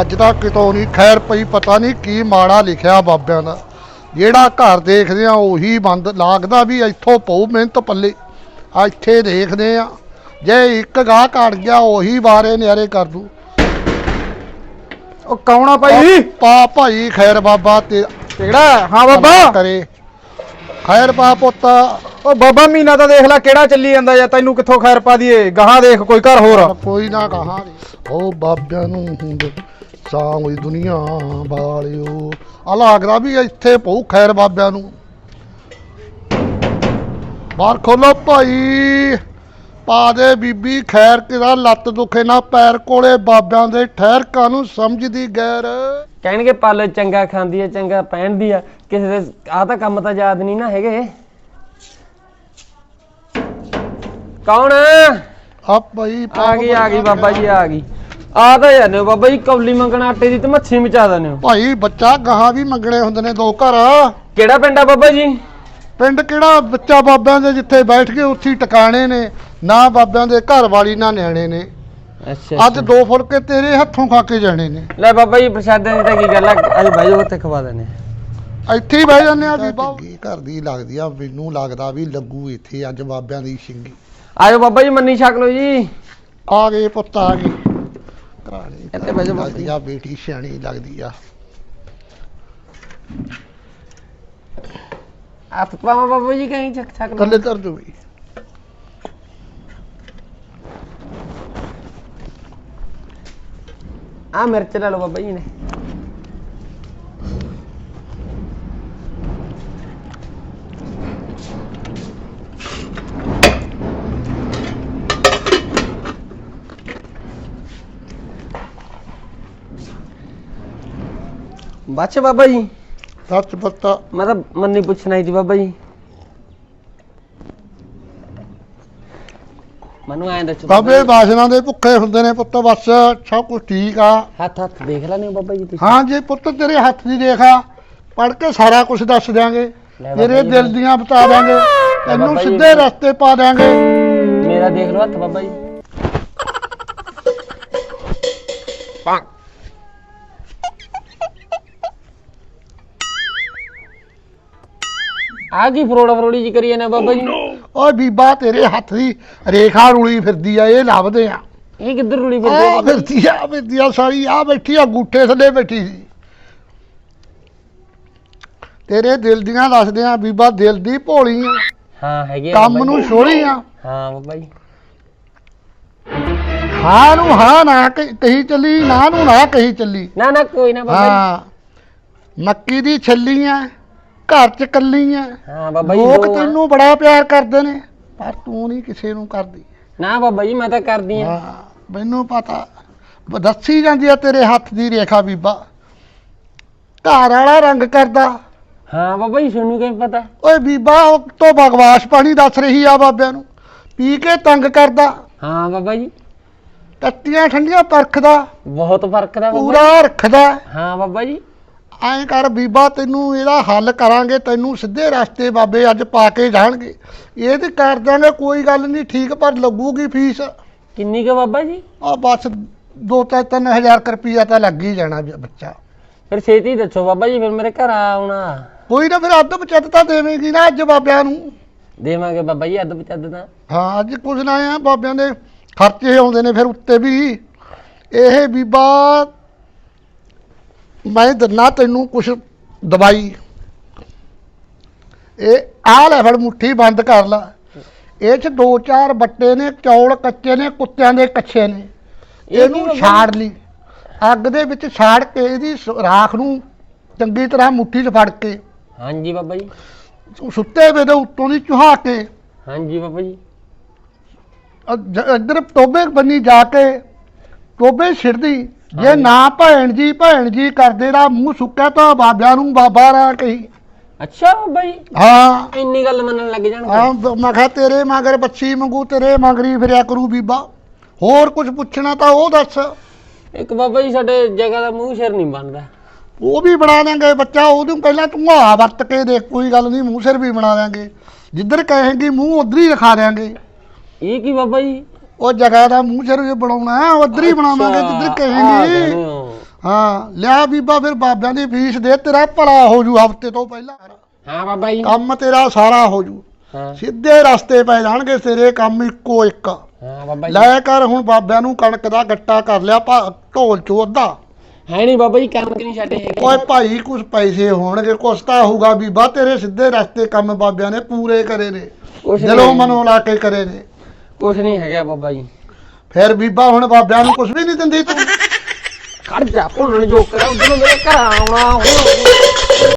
ਅੱਜ ਤੱਕ ਕਿਤੋਂ ਨਹੀਂ ਖੈਰ ਪਈ ਪਤਾ ਨਹੀਂ ਕੀ ਮਾੜਾ ਲਿਖਿਆ ਬਾਬਿਆਂ ਦਾ। ਜਿਹੜਾ ਘਰ ਦੇਖਦੇ ਆ ਉਹੀ ਬੰਦ ਲੱਗਦਾ ਵੀ ਇੱਥੋਂ ਪਊ ਮਿਹਨਤ ਪੱਲੇ। ਆ ਇੱਥੇ ਦੇਖਦੇ ਆ ਜੇ ਇੱਕ ਗਾਹ ਘੜ ਗਿਆ ਉਹੀ ਬਾਰੇ ਨਿਆਰੇ ਕਰ ਦੂ। ਉਹ ਕੌਣ ਭਾਈ? ਪਾ ਭਾਈ ਖੈਰ ਬਾਬਾ ਤੇ ਕਿਹੜਾ ਹਾਂ ਬਾਬਾ। ਕਰੇ। ਖੈਰ ਪਾ ਪੁੱਤ, ਉਹ ਬਾਬਾ ਮਹੀਨਾ ਤਾਂ ਦੇਖ ਲੈ ਕਿਹੜਾ ਚੱਲੀ ਜਾਂਦਾ ਜਾਂ ਤੈਨੂੰ ਕਿੱਥੋਂ ਖੈਰ ਪਾ ਦਈਏ? ਗਾਹਾਂ ਦੇਖ, ਕੋਈ ਘਰ ਹੋਰ ਕੋਈ ਨਾ ਕਹਾ ਉਹ ਬਾਬਿਆਂ ਨੂੰ ਹੁੰਦ ਸਾਂਵੀ ਦੁਨੀਆ ਵਾਲਿਓ। ਆ ਲੱਗਦਾ ਵੀ ਇੱਥੇ ਪਊ ਖੈਰ ਬਾਬਿਆਂ ਨੂੰ। ਬਾਹਰ ਖੋਲੋ ਭਾਈ, ਪਾ ਦੇ ਬੀਬੀ ਖੈਰ ਕਿਦਾ ਲੱਤ ਦੁਖੇ ਨਾ ਪੈਰ ਕੋਲੇ। ਬਾਬਿਆਂ ਦੇ ਠਹਿਰ ਕਾਨੂੰ ਸਮਝਦੀ ਗੈਰ। ਕਹਿਣਗੇ ਪਲ ਚੰਗਾ ਖਾਂਦੀ ਹੈ ਚੰਗਾ ਪਹਿਨਦੀ ਆ। ਕਿਸੇ ਦੇ ਆ ਤਾਂ ਕੰਮ ਤਾਂ ਯਾਦ ਨਹੀਂ ਨਾ ਹੈਗੇ। ਕੌਣ ਆ? ਭਾਈ ਆ ਗਈ ਆ ਗਈ ਬਾਬਾ ਜੀ ਆ ਗਈ। ਆ ਤਾਂ ਜਾਂਦੇ ਹੋ ਬਾਬਾ ਜੀ ਕੌਲੀ ਮੰਗਣ ਆਟੇ ਦੀ ਤੇ ਮੱਛੀ ਮਚਾ ਦਿੰਦੇ ਹੋ। ਭਾਈ ਬੱਚਾ ਗਾਹਾਂ ਵੀ ਮੰਗਣੇ ਹੁੰਦੇ ਨੇ ਦੋ ਘਰ। ਕਿਹੜਾ ਪਿੰਡ ਆ ਬਾਬਾ ਜੀ? ਪਿੰਡ ਕਿਹੜਾ? ਬੱਚਾ ਬਾਬਿਆਂ ਦੇ ਜਿੱਥੇ ਬੈਠ ਕੇ ਉੱਥੇ ਟਿਕਾਣੇ ਨੇ। ਨਾ ਬਾਬਿਆਂ ਦੇ ਘਰ ਵਾਲੀ ਨਾ ਨਿਆਣੇ ਨੇ। ਅੱਛਾ ਅੱਜ ਦੋ ਫੁਲਕੇ ਤੇਰੇ ਹੱਥੋਂ ਖਾ ਕੇ ਜਾਣੇ ਨੇ। ਲੈ ਬਾਬਾ ਜੀ ਪ੍ਰਸ਼ਾਦਾਂ ਦੀ ਤਾਂ ਕੀ ਗੱਲ ਆ? ਅੱਜ ਭਾਈ ਉੱਥੇ ਖਵਾ ਆ। ਇੱਥੇ ਹੀ ਬਹਿ ਜਾਂਦੇ ਆ ਬੀਬਾ ਘਰ ਦੀ ਲੱਗਦੀ ਆ ਮੈਨੂੰ ਲੱਗਦਾ ਵੀ ਲੱਗੂ ਇੱਥੇ ਅੱਜ ਬਾਬਿਆਂ ਦੀ ਸਿੰਘੀ ਆਜੋ ਬਾਬਾ ਜੀ ਮੰਨੀ ਛਕ ਲਓ ਜੀ। ਆ ਗਏ ਪੁੱਤ ਆ ਗਏ। ਘਰਾਣੇ ਇੱਥੇ ਬਹਿ ਜਾ ਬਾਬਾ ਲੱਗਦੀ ਆ ਬੇਟੀ ਸਿਆਣੀ ਲੱਗਦੀ ਆ। ਹੱਥ ਪਾਵਾਂ ਬਾਬਾ ਜੀ ਕਹੀਂ ਛਕ ਛਕ ਲਓ। ਥੱਲੇ ਧਰ ਜੋ ਵੀ ਆ ਮਿਰਚ ਲੈ ਲਓ ਬਾਬਾ ਜੀ ਨੇ। ਬੱਚ ਬਾਬਾ ਜੀ। ਸੱਚ ਪੁੱਤ। ਮੈਂ ਤਾਂ ਮੰਨੀ ਪੁੱਛਣਾ ਸੀ ਬਾਬਾ ਜੀ। ਮੈਨੂੰ ਐਂ ਦੱਸੋ ਬਾਬੇ ਬਾਸ਼ਨਾ ਦੇ ਭੁੱਖੇ ਹੁੰਦੇ ਨੇ ਪੁੱਤ ਬਸ ਸਭ ਕੁਝ ਠੀਕ ਆ। ਹੱਥ ਹੱਥ ਦੇਖ ਲੈਣੇ ਬਾਬਾ ਜੀ ਤੁਸੀਂ? ਹਾਂ ਜੇ ਪੁੱਤ ਤੇਰੇ ਹੱਥ ਦੀ ਰੇਖਾ ਪੜ ਕੇ ਸਾਰਾ ਕੁਝ ਦੱਸ ਦਿਆਂਗੇ। ਲੈ ਬਾਬਾ ਤੇਰੇ ਜੀ। ਦਿਲ ਦੀਆਂ ਬਤਾ ਦਿਆਂਗੇ। ਤੈਨੂੰ ਬਾਬਾ ਜੀ। ਸਿੱਧੇ ਰਸਤੇ ਪਾ ਦਿਆਂਗੇ। ਮੇਰਾ ਦੇਖ ਲਓ ਹੱਥ ਬਾਬਾ ਜੀ। ਆ ਕੀ ਫਰੋੜਾ ਫਰੋੜੀ ਜੀ ਕਰੀ ਜਾਂਦੇ ਬਾਬਾ ਜੀ? ਓਏ ਬੀਬਾ ਤੇਰੇ ਹੱਥ ਦੀ ਰੇਖਾ ਰੁਲੀ ਫਿਰਦੀ ਆ ਇਹ ਲੱਭਦੇ ਆ। ਇਹ ਕਿੱਧਰ ਰੁਲੀ ਆ? ਫਿਰਦੇ ਫਿਰਦੀ ਆ ਫਿਰਦੀ ਆ ਸਾਰੀ ਆ ਬੈਠੀ ਆ ਗੂਠੇ ਥੱਲੇ ਬੈਠੀ ਸੀ। ਤੇਰੇ ਦਿਲ ਦੀਆਂ ਦੱਸਦੇ ਆ ਬੀਬਾ ਦਿਲ ਦੀ ਭੋਲੀ ਆ। ਹਾਂ ਹੈਗੇ ਆ ਕੰਮ ਬਾਬਾ ਨੂੰ ਜੀ। ਛੋੜੀ ਆ। ਹਾਂ ਬਾਬਾ ਜੀ। ਹਾਂ ਨੂੰ ਹਾਂ ਨਾ ਕਹੀ ਕਹੀ ਚੱਲੀ ਨਾ ਨੂੰ ਨਾ ਕਹੀ ਚੱਲੀ। ਨਾ ਨਾ ਕੋਈ ਨਾ ਬਾਬਾ ਹਾਂ। ਮੱਕੀ ਦੀ ਛੱਲੀ ਆ। ਘਰ ਚ ਕੱਲੀ ਆ। ਜੀ ਹਾਂ ਬਾਬਾ ਜੀ ਲੋਕ ਦੋ ਆ। ਤੈਨੂੰ ਬੜਾ ਪਿਆਰ ਕਰਦੇ ਨੇ ਪਰ ਤੂੰ ਨਹੀਂ ਕਿਸੇ ਨੂੰ ਕਰਦੀ। ਨਾ ਬਾਬਾ ਜੀ ਮੈਂ ਤਾਂ ਕਰਦੀ ਆ ਹਾਂ ਮੈਨੂੰ ਪਤਾ। ਬ- ਦੱਸੀ ਜਾਂਦੀ ਆ ਤੇਰੇ ਹੱਥ ਦੀ ਰੇਖਾ ਬੀਬਾ। ਘਰ ਵਾਲਾ ਰੰਗ ਕਰਦਾ। ਹਾਂ ਬਾਬਾ ਜੀ ਤੁਹਾਨੂੰ ਕਿਵੇਂ ਪਤਾ? ਓਏ ਬੀਬਾ ਉਹ ਤੋਂ ਬਗਵਾਸ ਪਾਣੀ ਦੱਸ ਰਹੀ ਆ ਬਾਬਿਆਂ ਨੂੰ। ਪੀ ਕੇ ਤੰਗ ਕਰਦਾ। ਹਾਂ ਬਾਬਾ ਜੀ। ਟੱਟੀਆਂ ਠੰਡੀਆਂ ਪਰਖਦਾ। ਬਹੁਤ ਫ਼ਰਕ ਦਾ ਬਾਬਾ ਜੀ। ਪੂਰਾ ਰੱਖਦਾ। ਹਾਂ ਬਾਬਾ ਜੀ। ਐਂ ਕਰ ਬੀਬਾ ਤੈਨੂੰ ਇਹਦਾ ਹੱਲ ਕਰਾਂਗੇ ਤੈਨੂੰ ਸਿੱਧੇ ਰਸਤੇ ਬਾਬੇ ਅੱਜ ਪਾ ਕੇ ਜਾਣਗੇ। ਇਹ ਤੇ ਕਰ ਦਾਂਗੇ ਕੋਈ ਗੱਲ ਨਹੀਂ ਠੀਕ ਪਰ ਲੱਗੂਗੀ ਫੀਸ। ਕਿੰਨੀ ਕੁ ਬਾਬਾ ਜੀ? ਆ ਬਸ 2-3 ਹਜ਼ਾਰ ਰੁਪਈਆ ਤਾਂ ਲੱਗ ਹੀ ਜਾਣਾ ਬੱਚਾ। ਫਿਰ ਛੇਤੀ ਦੱਸੋ ਬਾਬਾ ਜੀ ਫਿਰ ਮੇਰੇ ਘਰ ਆਉਣਾ। ਕੋਈ ਨਾ ਫਿਰ ਅੱਧ ਬਚਤ ਤਾਂ ਦੇਵੇਂਗੀ ਨਾ ਅੱਜ ਬਾਬਿਆਂ ਨੂੰ। ਦੇਵਾਂਗੇ ਬਾਬਾ ਜੀ ਅੱਧ ਪਚੱਦ ਦਾ ਹਾਂ ਅੱਜ ਕੁਝ ਨਾ ਆ ਬਾਬਿਆਂ ਦੇ ਖਰਚੇ ਆਉਂਦੇ ਨੇ ਫਿਰ ਉੱਤੇ ਵੀ। ਇਹ ਬੀਬਾ ਮੈਂ ਦਿੰਨਾ ਤੈਨੂੰ ਕੁਝ ਦਵਾਈ। ਇਹ ਆਹ ਲੈ ਫੜ ਮੁੱਠੀ ਬੰਦ ਕਰ ਲਾ। ਇਹ ਚ ਦੋ ਚਾਰ ਬੱਟੇ ਨੇ ਚੌਲ ਕੱਚੇ ਨੇ ਕੁੱਤਿਆਂ ਦੇ ਕੱਛੇ ਨੇ। ਇਹ ਕੀ ਇਹਨੂੰ ਬਾਬਾ ਛਾੜ ਲਈ। ਅੱਗ ਦੇ ਵਿੱਚ ਛਾੜ ਕੇ ਇਹਦੀ ਸ- ਰਾਖ ਨੂੰ ਚੰਗੀ ਤਰ੍ਹਾਂ ਮੁੱਠੀ 'ਚ ਫੜ ਕੇ। ਹਾਂਜੀ ਬਾਬਾ ਜੀ। ਸੁੱਤੇ ਵੇ ਦੇ ਉੱਤੋਂ ਦੀ ਚੁਹਾ ਕੇ। ਹਾਂਜੀ ਬਾਬਾ ਜੀ। ਅ- ਜ- ਇੱਧਰ ਟੋਬੇ ਬੰਨੀ ਜਾ ਕੇ। ਟੋਬੇ ਛਿੜਦੀ ਜੇ। ਨਾ ਭੈਣ ਜੀ ਭੈਣ ਜੀ ਕਰਦੇ ਦਾ ਮੂੰਹ ਸੁੱਕਿਆ ਤਾਂ ਬਾਬਿਆਂ ਨੂੰ ਬਾਬਾ ਰਾ ਕਹੀ ਅੱਛਾ ਜੀ ਹਾਂ। ਇੰਨੀ ਗੱਲ ਮੰਨਣ ਲੱਗ ਜਾਣਗੇ ਹਾਂ ਮੈਂ ਕਿਹਾ ਤੇਰੇ ਮਗਰ ਬੱਚੀ ਮੰਗੂ ਤੇਰੇ ਮਗਰੀ ਫਿਰਿਆ ਕਰੂ ਬੀਬਾ। ਹੋਰ ਕੁਝ ਪੁੱਛਣਾ ਤਾਂ ਉਹ ਦੱਸ। ਇੱਕ ਬਾਬਾ ਜੀ ਸਾਡੇ ਜਗ੍ਹਾ ਦਾ ਮੂੰਹ ਸਿਰ ਨਹੀਂ ਬਣਦਾ। ਉਹ ਵੀ ਬਣਾ ਦੇਂਗੇ ਬੱਚਾ ਉਹਨੂੰ ਪਹਿਲਾਂ ਤੂੰ ਆ ਵਰਤ ਕੇ ਦੇਖ ਕੋਈ ਗੱਲ ਨਹੀਂ ਮੂੰਹ ਸਿਰ ਵੀ ਬਣਾ ਦੇਂਗੇ ਜਿੱਧਰ ਕਹੇਂਗੀ ਮੂੰਹ ਉਧਰ ਹੀ ਰਖਾ ਦੇਂਗੇ ਇਹ ਕੀ ਬਾਬਾ ਜੀ? ਉਹ ਜਗ੍ਹਾ ਦਾ ਮੂੰਹ ਸਿਰ ਜੇ ਬਣਾਉਣਾ ਹੈ ਉਧਰ ਹੀ ਬਣਾਵਾਂਗੇ ਜਿੱਧਰ ਕਹੇਂਗੀ ਹੋ। ਲਿਆ ਬੀਬਾ ਫਿਰ ਬਾਬਿਆਂ ਦੀ ਫੀਸ ਦੇ ਤੇਰਾ ਭਲਾ ਹੋ ਜੂ ਹਫ਼ਤੇ ਤੋਂ ਪਹਿਲਾਂ। ਹਾਂ ਬਾਬਾ ਜੀ। ਕੰਮ ਤੇਰਾ ਸਾਰਾ ਹੋ ਜੂ। ਸਿੱਧੇ ਰਸਤੇ ਪੈ ਜਾਣਗੇ ਤੇਰੇ ਕੰਮ ਇੱਕੋ ਇੱਕ। ਹਾਂ ਬਾਬਾ ਜੀ। ਲੈ ਕਰ ਹੁਣ ਬਾਬਿਆਂ ਨੂੰ ਕਣਕ ਦਾ ਗੱਟਾ ਕਰ ਲਿਆ ਢੋਲ ਚੋਰ ਦਾ ਹੈ ਨਹੀਂ ਬਾਬਾ ਜੀ ਕੰਮ ਕਿ ਨਹੀਂ ਛੱਡੇ ਓਏ ਭਾਈ ਕੁਝ ਪੈਸੇ ਹੋਣਗੇ ਕੁਛ ਤਾਂ ਹੋਊਗਾ ਬੀਬਾ ਤੇਰੇ ਸਿੱਧੇ ਰਸਤੇ ਕੰਮ ਬਾਬਿਆਂ ਨੇ ਪੂਰੇ ਕਰੇ ਨੇ। ਦਿਲੋਂ। ਮਨੋਂ ਲਾ ਕੇ ਕਰੇ ਨੇ। ਕੁਛ ਨਹੀਂ ਹੈਗਾ ਬਾਬਾ ਜੀ। ਫਿਰ ਬੀਬਾ ਹੁਣ ਬਾਬਿਆਂ ਨੂੰ ਕੁਝ ਵੀ ਨਹੀਂ ਦਿੰਦੀ ਤੂੰ। ਖੜ ਜਾ ਭੁੱਲਣ ਜੋ ਕਰਾਂ ਮੇਰੇ ਘਰ ਆਉਣਾ ਹੁਣ